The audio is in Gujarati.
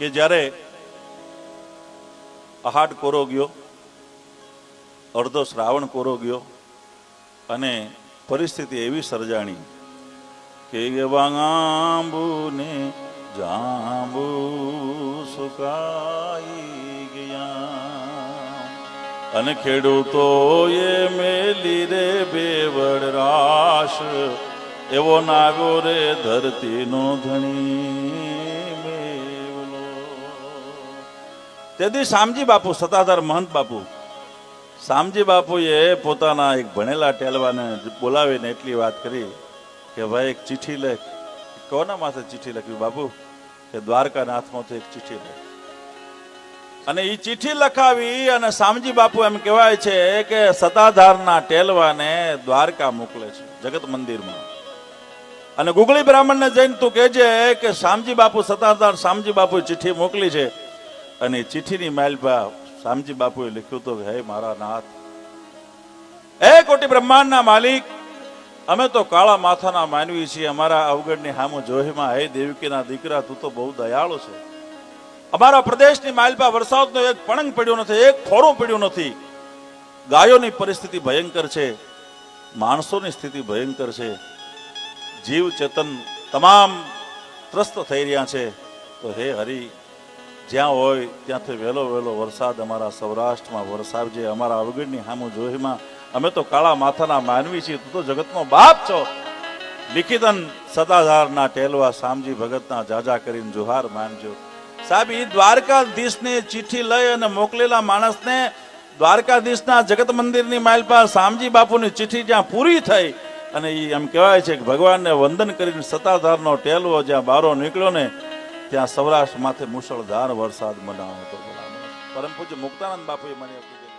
કે જ્યારે આહાડ કોરો ગયો, અડધો શ્રાવણ કોરો ગયો, અને પરિસ્થિતિ એવી સર્જાણી કે વાંગાંબુને જાંબુ સુકાઈ ગયા. અને ખેડૂતો એ મેલી રે બેવડ રાશ, એવો નાગો રે ધરતીનો ધણી તેથી શામજી બાપુ સતાધાર મહંત બાપુ. શામજી બાપુએ પોતાના એક ભણેલા ટેલવાને બોલાવીને એટલી વાત કરી કે, ભાઈ, એક ચિઠ્ઠી લખ. કોના માથે ચિઠ્ઠી લખ્યું બાપુ, કે દ્વારકાનાથમાંથી એક ચિઠ્ઠી લખ. અને એ ચિઠ્ઠી લખાવી અને શામજી બાપુ એમ કહેવાય છે કે સતાધારના ટેલવાને દ્વારકા મોકલે છે, જગત મંદિરમાં. અને ગુગળી બ્રાહ્મણને જઈને તું કહેજે કે, શામજી બાપુ સતાધાર શામજી બાપુ ચિઠ્ઠી મોકલી છે. અને ચિઠ્ઠીની માલભા શામજી બાપુએ લખ્યું તો, હે મારા નાથ, હે કોટી બ્રહ્માંડના માલિક, અમે તો કાળા માથાના માનવી છીએ. અમારા અવગણની હામો જોહીમાં, હે દેવકીના દીકરા, તું તો બહુ દયાળો છે. અમારા પ્રદેશની માલપા વરસાદનો એક પણંગ પડ્યો નથી, એક ફોરું પડ્યું નથી. ગાયોની પરિસ્થિતિ ભયંકર છે, માણસોની સ્થિતિ ભયંકર છે. જીવ ચેતન તમામ ત્રસ્ત થઈ રહ્યા છે. તો હે હરિ જ્યાં હોય ત્યાંથી વહેલો વહેલો વરસાદ અમારા સૌરાષ્ટ્રમાં વરસાવજે અમારા અવગણની હામુ જોહીમાં, અમે તો કાળા માથાના માનવી છીએ, તું તો જગતનો બાપ છો. લિખિતન સદાધારના ટેલવા શામજી ભગતના જાજા કરીને જુહાર માનજો. સાહેબ એ દ્વારકાધીશની ચિઠ્ઠી લઈ અને મોકલેલા માણસને દ્વારકાધીશના જગત મંદિરની માઇલ પર શામજી બાપુની ચિઠ્ઠી જ્યાં પૂરી થઈ અને એ એમ કહેવાય છે કે ભગવાનને વંદન કરીને સતાધારનો ટેલવો જ્યાં બારો નીકળ્યો ને ત્યાં સૌરાષ્ટ્ર માથે મુશળધાર વરસાદ મનાવો હતો પરમ પૂજ્ય મુક્તાનંદ બાપુએ મને કીધું.